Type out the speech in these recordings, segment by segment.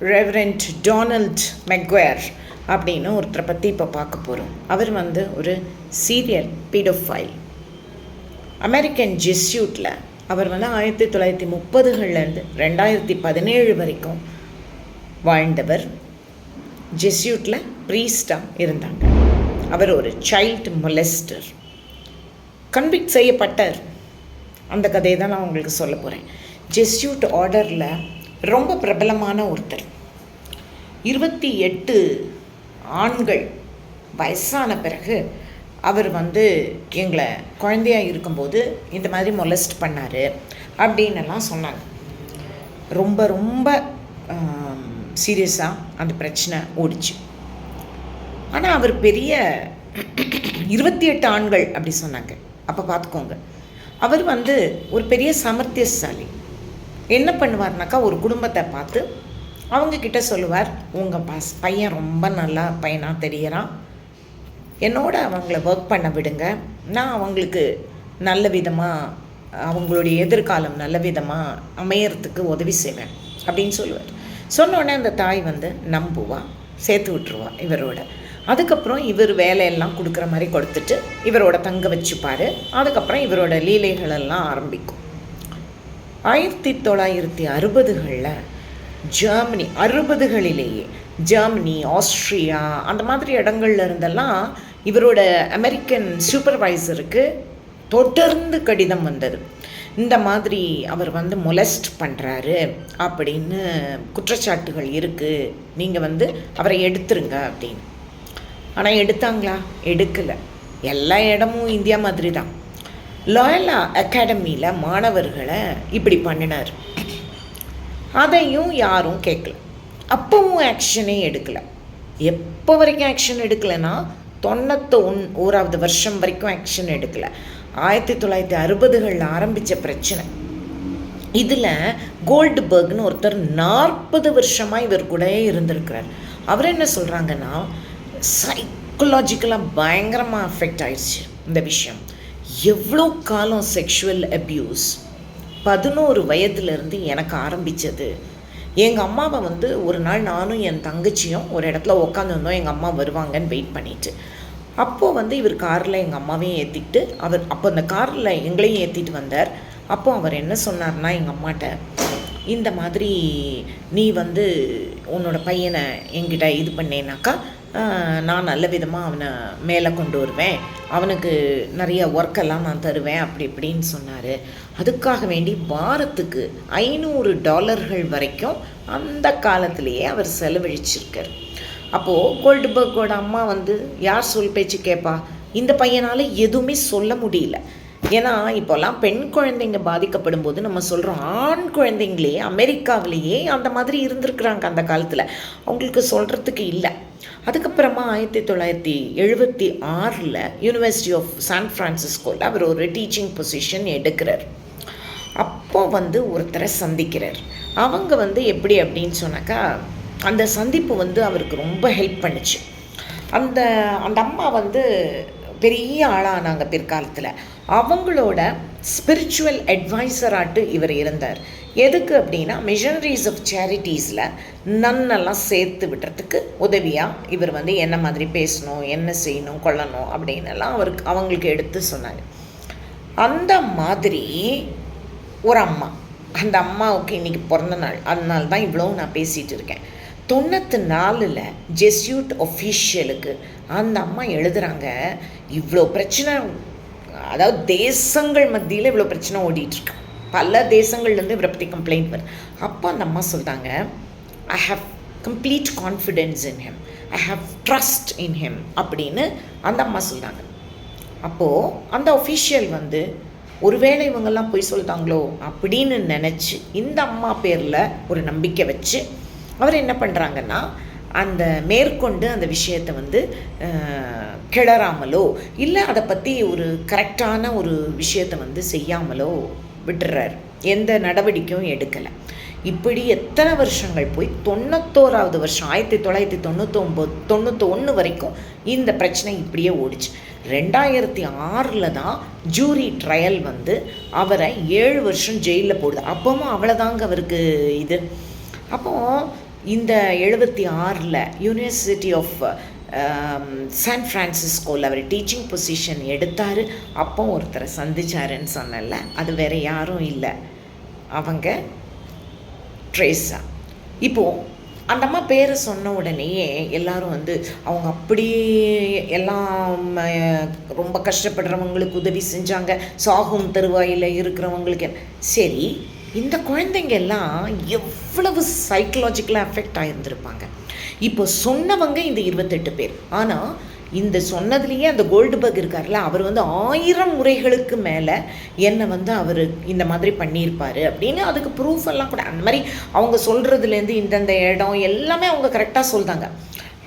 Reverend Donald மெக்வேர் அப்படின்னு ஒருத்தரை பற்றி இப்போ பார்க்க போகிறோம் அவர் வந்து ஒரு சீரியல் பீடோஃபைல் அமெரிக்கன் ஜெஸ்யூட்டில் அவர் வந்து ஆயிரத்தி தொள்ளாயிரத்தி முப்பதுகள்லேருந்து ரெண்டாயிரத்தி பதினேழு வரைக்கும் வாழ்ந்தவர் ஜெஸ்யூட்டில் ப்ரீஸ்டாக இருந்தாங்க. அவர் ஒரு சைல்டு மொலெஸ்டர் கன்விக்ட் செய்யப்பட்டார். அந்த கதையை தான் நான் உங்களுக்கு சொல்ல போகிறேன் ஜெஸ்யூட் ஆர்டரில் ரொம்ப பிரபலமான ஒருத்தர். இருபத்தி எட்டு ஆண்கள் வயசான பிறகு அவர் வந்து எங்களை குழந்தையாக இருக்கும்போது இந்த மாதிரி மொலஸ்ட் பண்ணார் அப்படின்னுலாம் சொன்னாங்க. ரொம்ப ரொம்ப சீரியஸாக அந்த பிரச்சனை ஓடிச்சு. ஆனால் அவர் பெரிய இருபத்தி எட்டு ஆண்கள் அப்படி சொன்னாங்க. அப்போ பார்த்துக்கோங்க அவர் வந்து ஒரு பெரிய சமர்த்தியசாலி. என்ன பண்ணுவார்னாக்கா ஒரு குடும்பத்தை பார்த்து அவங்கக்கிட்ட சொல்லுவார் உங்கள் பாஸ் பையன் ரொம்ப நல்லா பையனாக தெரிகிறான் என்னோட அவங்கள ஒர்க் பண்ண விடுங்க. நான் அவங்களுக்கு நல்ல விதமாக அவங்களுடைய எதிர்காலம் நல்ல விதமாக அமையறதுக்கு உதவி செய்வேன் அப்படின்னு சொல்லுவார். சொன்னோடனே அந்த தாய் வந்து நம்புவா சேர்த்து விட்டுருவா இவரோட. அதுக்கப்புறம் இவர் வேலையெல்லாம் கொடுக்குற மாதிரி கொடுத்துட்டு இவரோட தங்க வச்சுப்பார். அதுக்கப்புறம் இவரோட லீலைகளெல்லாம் ஆரம்பிக்கும். ஆயிரத்தி தொள்ளாயிரத்தி அறுபதுகளில் ஜெர்மனி அறுபதுகளிலேயே ஜெர்மனி ஆஸ்ட்ரியா அந்த மாதிரி இடங்கள்ல இருந்தெல்லாம் இவரோட அமெரிக்கன் சூப்பர்வைசருக்கு தொடர்ந்து கடிதம் வந்தது. இந்த மாதிரி அவர் வந்து மொலஸ்ட் பண்ணுறாரு அப்படின்னு குற்றச்சாட்டுகள் இருக்குது நீங்கள் வந்து அவரை எடுத்துருங்க அப்படின்னு. ஆனால் எடுத்தாங்களா? எடுக்கலை. எல்லா இடமும் இந்தியா மாதிரி தான். லாயலா அகாடமியில் மாணவர்களை இப்படி பண்ணினார். அதையும் யாரும் கேட்கல அப்பவும் ஆக்ஷனே எடுக்கலை. எப்போ வரைக்கும் ஆக்ஷன் எடுக்கலைன்னா தொண்ணூற்றி ஒன் ஓராவது வருஷம் வரைக்கும் ஆக்ஷன் எடுக்கலை. ஆயிரத்தி தொள்ளாயிரத்தி அறுபதுகளில் ஆரம்பித்த பிரச்சனை. இதில் கோல்டுபர்க்னு ஒருத்தர் நாற்பது வருஷமாக இவர் கூடயே இருந்திருக்கிறார். அவர் என்ன சொல்கிறாங்கன்னா சைக்கலாஜிக்கலாக பயங்கரமாக அஃபெக்ட் ஆயிடுச்சு இந்த விஷயம். எவ்வளோ காலம் செக்ஷுவல் அப்யூஸ் பதினோரு வயதுலேருந்து எனக்கு ஆரம்பித்தது எங்கள் அம்மாவை வந்து ஒரு நாள் நானும் என் தங்கச்சியும் ஒரு இடத்துல உட்காந்துருந்தோம் எங்கள் அம்மா வருவாங்கன்னு வெயிட் பண்ணிட்டு. அப்போது வந்து இவர் காரில் எங்கள் அம்மாவையும் ஏற்றிக்கிட்டு அவர் அப்போ அந்த காரில் எங்களையும் ஏற்றிட்டு வந்தார். அப்போ அவர் என்ன சொன்னார்னா எங்கள் அம்மாட்ட இந்த மாதிரி நீ வந்து உன்னோட பையனை எங்கிட்ட இது பண்ணேனாக்கா நான் நல்ல விதமாக அவனை மேலே கொண்டு வருவேன். அவனுக்கு நிறைய ஒர்க்கெல்லாம் நான் தருவேன் அப்படி இப்படின்னு சொன்னார். அதுக்காக வேண்டி வாரத்துக்கு ஐநூறு டாலர்கள் வரைக்கும் அந்த காலத்திலேயே அவர் செலவழிச்சிருக்கார். அப்போது கோல்டுபர்க்கோட அம்மா வந்து யார் சொல் பேச்சு கேட்பா இந்த பையனால் எதுவுமே சொல்ல முடியல. ஏன்னா இப்போல்லாம் பெண் குழந்தைங்க பாதிக்கப்படும் போது நம்ம சொல்கிறோம் ஆண் குழந்தைங்களே அமெரிக்காவிலேயே அந்த மாதிரி இருந்திருக்கிறாங்க அந்த காலத்தில். அவங்களுக்கு சொல்கிறதுக்கு இல்லை. அதுக்கப்புறமா ஆயிரத்தி தொள்ளாயிரத்தி எழுபத்தி ஆறில் யூனிவர்சிட்டி ஆஃப் சான் ஃப்ரான்சிஸ்கோவில் அவர் ஒரு டீச்சிங் பொசிஷன் எடுக்கிறார். அப்போ வந்து ஒருத்தரை சந்திக்கிறார். அவங்க வந்து எப்படி அப்படின்னு சொன்னாக்கா அந்த சந்திப்பு வந்து அவருக்கு ரொம்ப ஹெல்ப் பண்ணுச்சு. அந்த அந்த அம்மா வந்து பெரிய ஆளானாங்க பிற்காலத்தில். அவங்களோட ஸ்பிரிச்சுவல் அட்வைசராட்டு இவர் இருந்தார். எதுக்கு அப்படின்னா மிஷனரிஸ் ஆஃப் சேரிட்டிஸில் நன்னெல்லாம் சேர்த்து விடுறதுக்கு உதவியாக இவர் வந்து என்ன மாதிரி பேசணும் என்ன செய்யணும் கொள்ளணும் அப்படின்னு எல்லாம் அவருக்கு அவங்களுக்கு எடுத்து சொன்னார். அந்த மாதிரி ஒரு அம்மா அந்த அம்மாவுக்கு இன்றைக்கி பிறந்த நாள். அதனால தான் இவ்வளோ நான் பேசிகிட்டு இருக்கேன். தொண்ணூற்றி நாலில் ஜெஸ்யூட் ஒஃபீஷியலுக்கு அந்த அம்மா எழுதுகிறாங்க இவ்வளோ பிரச்சனை அதாவது தேசங்கள் மத்தியில் இவ்வளோ பிரச்சனை ஓடிட்டுருக்கு பல தேசங்கள்லேருந்து இவரை பற்றி கம்ப்ளைண்ட் வருது. அப்போ அந்த அம்மா சொல்கிறாங்க I have complete confidence in him I have trust in him அப்படின்னு அந்த அம்மா சொல்கிறாங்க அப்போது அந்த ஒஃபிஷியல் வந்து ஒருவேளை இவங்கெல்லாம் போய் சொல்லிட்டாங்களோ? அப்படின்னு நினச்சி இந்த அம்மா பேரில் ஒரு நம்பிக்கை வச்சு அவர் என்ன பண்ணுறாங்கன்னா அந்த மேற்கொண்டு அந்த விஷயத்தை வந்து கிளறாமலோ இல்லை அதை பற்றி ஒரு கரெக்டான ஒரு விஷயத்தை வந்து செய்யாமலோ விட்டுறாரு. எந்த நடவடிக்கையும் எடுக்கலை. இப்படி எத்தனை வருஷங்கள் போய் தொண்ணூத்தோராவது வருஷம் ஆயிரத்தி தொள்ளாயிரத்தி தொண்ணூத்தொம்பது தொண்ணூற்றி ஒன்று வரைக்கும் இந்த பிரச்சனை இப்படியே ஓடிச்சு. ரெண்டாயிரத்தி ஆறில் தான் ஜூரி ட்ரையல் வந்து அவரை ஏழு வருஷம் ஜெயிலில் போடுது. அப்போவும் அவ்வளோதாங்க அவருக்கு இது. அப்போது இந்த எழுபத்தி ஆறில் யூனிவர்சிட்டி ஆஃப் சான் ஃப்ரான்சிஸ்கோவில் அவர் டீச்சிங் பொசிஷன் எடுத்தார். அப்போ ஒருத்தரை சந்திச்சாருன்னு சொன்னல அது வேற யாரும் இல்லை. அவங்க ட்ரேஸா. இப்போது அந்த அம்மா பேரை சொன்ன உடனேயே எல்லாரும் வந்து அவங்க அப்படியே எல்லாம் ரொம்ப கஷ்டப்படுறவங்களுக்கு உதவி செஞ்சாங்க. சாகும் தருவாயில் இருக்கிறவங்களுக்கு. சரி இந்த குழந்தைங்க எல்லாம் எவ்வளவு சைக்கலாஜிக்கலாக அஃபெக்ட் ஆகியிருந்திருப்பாங்க இப்போ சொன்னவங்க இந்த இருபத்தெட்டு பேர். ஆனால் இந்த சொன்னதுலேயே அந்த கோல்டு பக் இருக்கார்ல அவர் வந்து ஆயிரம் முறைகளுக்கு மேலே என்னை வந்து அவர் இந்த மாதிரி பண்ணியிருப்பார் அப்படின்னு அதுக்கு ப்ரூஃப் எல்லாம் கூட. அந்த மாதிரி அவங்க சொல்கிறதுலேருந்து இந்தந்த இடம் எல்லாமே அவங்க கரெக்டாக சொல்கிறாங்க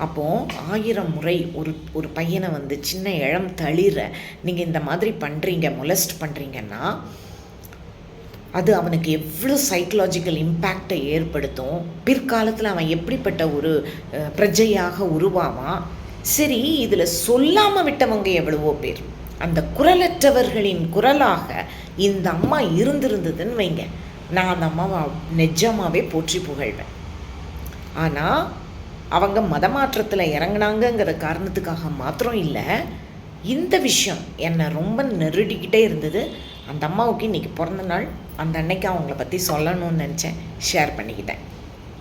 அப்போது ஆயிரம் முறை ஒரு ஒரு பையனை வந்து சின்ன இளம் தளிர நீங்கள் இந்த மாதிரி பண்ணுறீங்க மொலஸ்ட் பண்ணுறீங்கன்னா அது அவனுக்கு எவ்வளோ சைக்கலாஜிக்கல் இம்பேக்டை ஏற்படுத்தும். பிற்காலத்தில் அவன் எப்படிப்பட்ட ஒரு பிரஜையாக உருவாவான். சரி இதில் சொல்லாமல் விட்டவங்க எவ்வளவோ பேர். அந்த குரலற்றவர்களின் குரலாக இந்த அம்மா இருந்திருந்ததுன்னு வைங்க. நான் அந்த அம்மாவை நெஜமாகவே போற்றி புகழ்வேன். ஆனால் அவங்க மதமாற்றத்தில் இறங்குனாங்கங்கிற காரணத்துக்காக மாத்திரம் இல்லை. இந்த விஷயம் என்னை ரொம்ப நெருடிக்கிட்டே இருந்தது. அந்த அம்மாவுக்கு இன்றைக்கி பிறந்த நாள். அந்த அன்னைக்கு அவங்கள பற்றி சொல்லணும்னு நினச்சேன். ஷேர் பண்ணிக்கிட்டேன்.